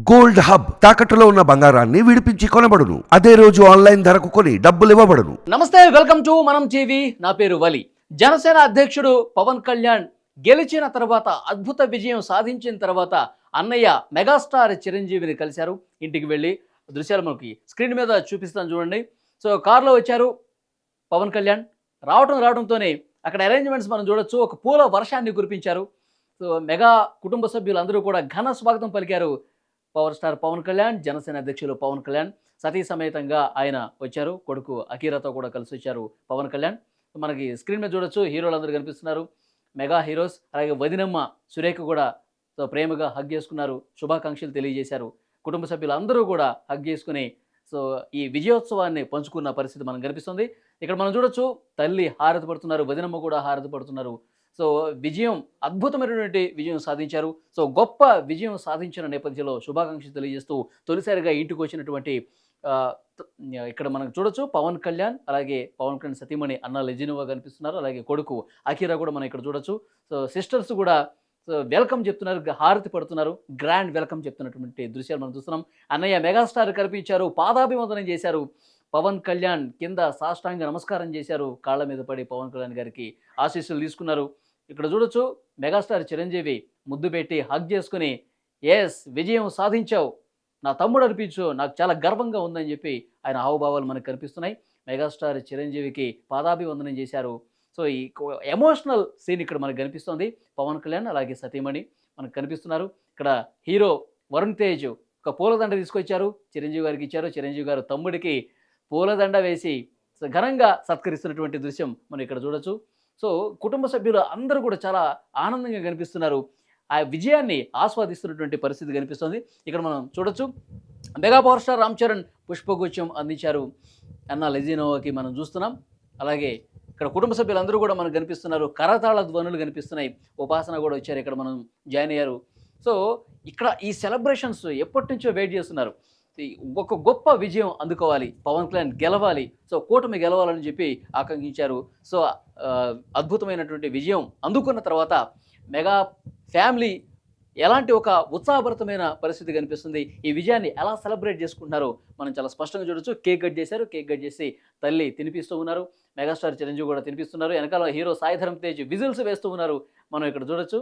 Gold hub తాకట్టులో ఉన్న బంగారాన్ని విడిపించి కొనబడును. అదే రోజు ఆన్లైన్ ధరకు కొని డబ్బులు ఇవ్వబడును. నమస్తే వెల్కమ్ టు మనం టీవీ. నా పేరు వలి. జనసేన అధ్యక్షుడు పవన్ కళ్యాణ్ గెలిచిన తర్వాత అద్భుత విజయం సాధించిన తర్వాత అన్నయ్య మెగాస్టార్ చిరంజీవిని కలిశారు. ఇంటికి వెళ్ళి దృశ్యాలు మనకి స్క్రీన్ మీద చూపిస్తాను చూడండి. సో కారులో వచ్చారు పవన్ కళ్యాణ్. రావటం రావడంతోనే అక్కడ అరేంజ్మెంట్స్ మనం చూడొచ్చు. ఒక పూల వర్షాన్ని కురిపించారు. సో మెగా కుటుంబ సభ్యులందరూ కూడా ఘన స్వాగతం పలికారు పవర్ స్టార్ పవన్ కళ్యాణ్ జనసేన అధ్యక్షులు పవన్ కళ్యాణ్. సతీ సమేతంగా ఆయన వచ్చారు. కొడుకు అకీరాతో కూడా కలిసి వచ్చారు పవన్ కళ్యాణ్. మనకి స్క్రీన్ మీద చూడొచ్చు హీరోలందరూ కనిపిస్తున్నారు. మెగా హీరోస్ అలాగే వదినమ్మ సురేఖ కూడా సో ప్రేమగా హగ్ చేసుకున్నారు. శుభాకాంక్షలు తెలియజేశారు. కుటుంబ సభ్యులందరూ కూడా హగ్ చేసుకుని సో ఈ విజయోత్సవాన్ని పంచుకున్న పరిస్థితి మనం కనిపిస్తుంది. ఇక్కడ మనం చూడొచ్చు తల్లి హారతి పడుతున్నారు వదినమ్మ కూడా హారతి పడుతున్నారు. సో విజయం అద్భుతమైనటువంటి విజయం సాధించారు. సో గొప్ప విజయం సాధించిన నేపథ్యంలో శుభాకాంక్షలు తెలియజేస్తూ తొలిసారిగా ఇంటికి వచ్చినటువంటి ఇక్కడ మనం చూడొచ్చు పవన్ కళ్యాణ్ అలాగే పవన్ కళ్యాణ్ సతీమణి అన్న లెజినోవా కనిపిస్తున్నారు. అలాగే కొడుకు అఖీరా కూడా మనం ఇక్కడ చూడొచ్చు. సో సిస్టర్స్ కూడా సో వెల్కమ్ చెప్తున్నారు హారతి పడుతున్నారు. గ్రాండ్ వెల్కమ్ చెప్తున్నటువంటి దృశ్యాలు మనం చూస్తున్నాం. అన్నయ్య మెగాస్టార్ కనిపించారు పాదాభివందనం చేశారు. పవన్ కళ్యాణ్ కింద సాష్టాంగ నమస్కారం చేశారు. కాళ్ళ మీద పడి పవన్ కళ్యాణ్ గారికి ఆశీస్సులు తీసుకున్నారు. ఇక్కడ చూడొచ్చు మెగాస్టార్ చిరంజీవి ముద్దు పెట్టి హగ్ చేసుకుని ఎస్ విజయం సాధించావు. నా తమ్ముడు అనిపించు నాకు చాలా గర్వంగా ఉందని చెప్పి ఆయన హావభావాలు మనకు కనిపిస్తున్నాయి. మెగాస్టార్ చిరంజీవికి పాదాభివందనం చేశారు. సో ఈ ఎమోషనల్ సీన్ ఇక్కడ మనకు కనిపిస్తుంది. పవన్ కళ్యాణ్ అలాగే సతీమణి మనకు కనిపిస్తున్నారు. ఇక్కడ హీరో వరుణ్ తేజ్ ఒక పూలదండ తీసుకొచ్చారు. చిరంజీవి గారికి ఇచ్చారు. చిరంజీవి గారు తమ్ముడికి పూలదండ వేసి ఘనంగా సత్కరిస్తున్నటువంటి దృశ్యం మనం ఇక్కడ చూడొచ్చు. సో కుటుంబ సభ్యులు అందరూ కూడా చాలా ఆనందంగా కనిపిస్తున్నారు. ఆ విజయాన్ని ఆస్వాదిస్తున్నటువంటి పరిస్థితి కనిపిస్తుంది. ఇక్కడ మనం చూడొచ్చు. Mega power star Ram Charan పుష్పగుచ్చం అందించారు అన్న లెజినోవాకి మనం చూస్తున్నాం. అలాగే ఇక్కడ కుటుంబ సభ్యులందరూ కూడా మనకు కనిపిస్తున్నారు. కరతాళ ధ్వనులు కనిపిస్తున్నాయి. ఉపాసన కూడా వచ్చారు. ఇక్కడ మనం జాయిన్ అయ్యారు. సో ఇక్కడ ఈ సెలబ్రేషన్స్ ఎప్పటి నుంచో వెయిట్ చేస్తున్నారు. ఒక గొప్ప విజయం అందుకోవాలి. పవన్ కళ్యాణ్ గెలవాలి. సో కూటమి గెలవాలని చెప్పి ఆకాంక్షించారు. సో అద్భుతమైనటువంటి విజయం అందుకున్న తర్వాత మెగా ఫ్యామిలీ ఎలాంటి ఒక ఉత్సాహభరితమైన పరిస్థితి కనిపిస్తుంది? ఈ విజయాన్ని ఎలా సెలబ్రేట్ చేసుకుంటున్నారో మనం చాలా స్పష్టంగా చూడొచ్చు. కేక్ కట్ చేశారు. కేక్ కట్ చేసి తల్లి తినిపిస్తూ ఉన్నారు. మెగాస్టార్ చిరంజీవి కూడా తినిపిస్తున్నారు. వెనకాల హీరో సాయిధరం తేజ్ విజిల్స్ వేస్తూ ఉన్నారు. మనం ఇక్కడ చూడొచ్చు.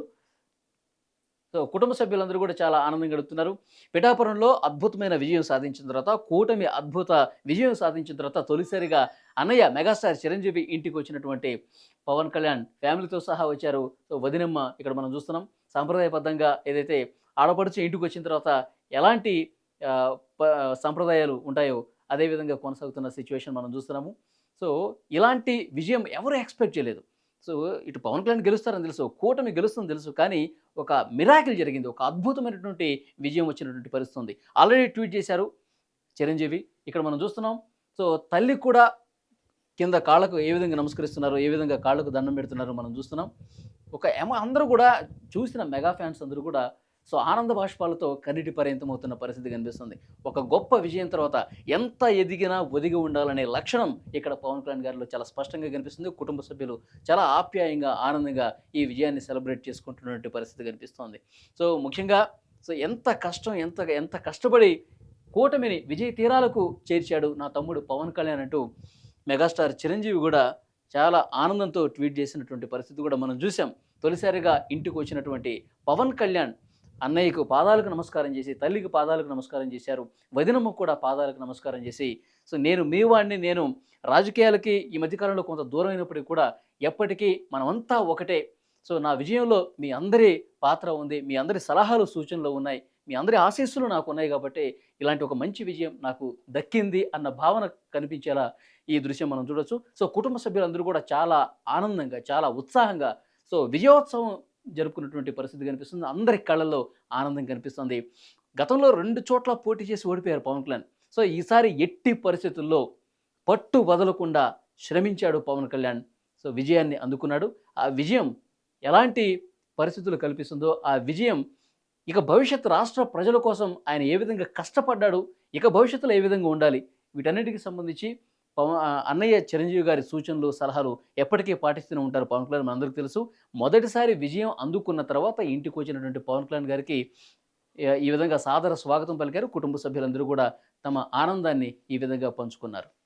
సో కుటుంబ సభ్యులందరూ కూడా చాలా ఆనందం గడుపుతున్నారు. పిఠాపురంలో అద్భుతమైన విజయం సాధించిన తర్వాత కూటమి అద్భుత విజయం సాధించిన తర్వాత తొలిసారిగా అన్నయ్య మెగాస్టార్ చిరంజీవి ఇంటికి వచ్చినటువంటి పవన్ కళ్యాణ్ ఫ్యామిలీతో సహా వచ్చారు. సో వదినమ్మ ఇక్కడ మనం చూస్తున్నాం. సాంప్రదాయబద్ధంగా ఏదైతే ఆడపడుచు ఇంటికి వచ్చిన తర్వాత ఎలాంటి ప- సంప్రదాయాలు ఉంటాయో అదే విధంగా కొనసాగుతున్న సిచ్యువేషన్ మనం చూస్తున్నాము. సో ఇలాంటి విజయం ఎవరు ఎక్స్పెక్ట్ చేయలేదు. సో ఇటు పవన్ కళ్యాణ్ గెలుస్తారని తెలుసు కూటమి గెలుస్తుందని తెలుసు కానీ ఒక మిరాకిల్ జరిగింది ఒక అద్భుతమైనటువంటి విజయం వచ్చినటువంటి పరిస్థితి ఉంది. ఆల్రెడీ ట్వీట్ చేశారు చిరంజీవి ఇక్కడ మనం చూస్తున్నాం. సో తల్లి కూడా కింద కాళ్ళకు ఏ విధంగా నమస్కరిస్తున్నారు ఏ విధంగా కాళ్ళకు దండం పెడుతున్నారో మనం చూస్తున్నాం. ఒక ఎమ అందరూ కూడా చూసిన మెగా ఫ్యాన్స్ అందరూ కూడా సో ఆనంద బాష్పాలతో కన్నీటి పర్యంతం అవుతున్న పరిస్థితి కనిపిస్తుంది. ఒక గొప్ప విజయం తర్వాత ఎంత ఎదిగినా ఒదిగి ఉండాలనే లక్షణం ఇక్కడ పవన్ కళ్యాణ్ గారిలో చాలా స్పష్టంగా కనిపిస్తుంది. కుటుంబ సభ్యులు చాలా ఆప్యాయంగా ఆనందంగా ఈ విజయాన్ని సెలబ్రేట్ చేసుకుంటున్నటువంటి పరిస్థితి కనిపిస్తోంది. సో ముఖ్యంగా సో ఎంత కష్టం ఎంత ఎంత కష్టపడి కూటమిని విజయ తీరాలకు చేర్చాడు నా తమ్ముడు పవన్ కళ్యాణ్ అంటూ మెగాస్టార్ చిరంజీవి కూడా చాలా ఆనందంతో ట్వీట్ చేసినటువంటి పరిస్థితి కూడా మనం చూసాం. తొలిసారిగా ఇంటికి వచ్చినటువంటి పవన్ కళ్యాణ్ అన్నయ్యకు పాదాలకు నమస్కారం చేసి తల్లికి పాదాలకు నమస్కారం చేశారు. వదినమ్మకు కూడా పాదాలకు నమస్కారం చేసి సో నేను మీ వాడిని నేను రాజకీయాలకి ఈ మధ్యకాలంలో కొంత దూరం అయినప్పటికీ కూడా ఎప్పటికీ మనమంతా ఒకటే. సో నా విజయంలో మీ అందరి పాత్ర ఉంది మీ అందరి సలహాలు సూచనలు ఉన్నాయి మీ అందరి ఆశీస్సులు నాకు ఉన్నాయి కాబట్టి ఇలాంటి ఒక మంచి విజయం నాకు దక్కింది అన్న భావన కనిపించేలా ఈ దృశ్యం మనం చూడొచ్చు. సో కుటుంబ సభ్యులందరూ కూడా చాలా ఆనందంగా చాలా ఉత్సాహంగా సో విజయోత్సవం జరుపుకున్నటువంటి పరిస్థితి కనిపిస్తుంది. అందరి కళ్ళల్లో ఆనందం కనిపిస్తుంది. గతంలో రెండు చోట్ల పోటీ చేసి ఓడిపోయారు పవన్ కళ్యాణ్. సో ఈసారి ఎట్టి పరిస్థితుల్లో పట్టు వదలకుండా శ్రమించాడు పవన్ కళ్యాణ్. సో విజయాన్ని అందుకున్నాడు. ఆ విజయం ఎలాంటి పరిస్థితులు కల్పిస్తుందో ఆ విజయం ఇక భవిష్యత్ రాష్ట్ర ప్రజల కోసం ఆయన ఏ విధంగా కష్టపడ్డాడు ఇక భవిష్యత్తులో ఏ విధంగా ఉండాలి వీటన్నిటికి సంబంధించి పవన్ అన్నయ్య చిరంజీవి గారి సూచనలు సలహాలు ఎప్పటికీ పాటిస్తూనే ఉంటారు పవన్ కళ్యాణ్. మనందరికీ తెలుసు. మొదటిసారి విజయం అందుకున్న తర్వాత ఇంటికి వచ్చినటువంటి పవన్ కళ్యాణ్ గారికి ఈ- ఈ విధంగా సాదర స్వాగతం పలికారు. కుటుంబ సభ్యులందరూ కూడా తమ ఆనందాన్ని ఈ విధంగా పంచుకున్నారు.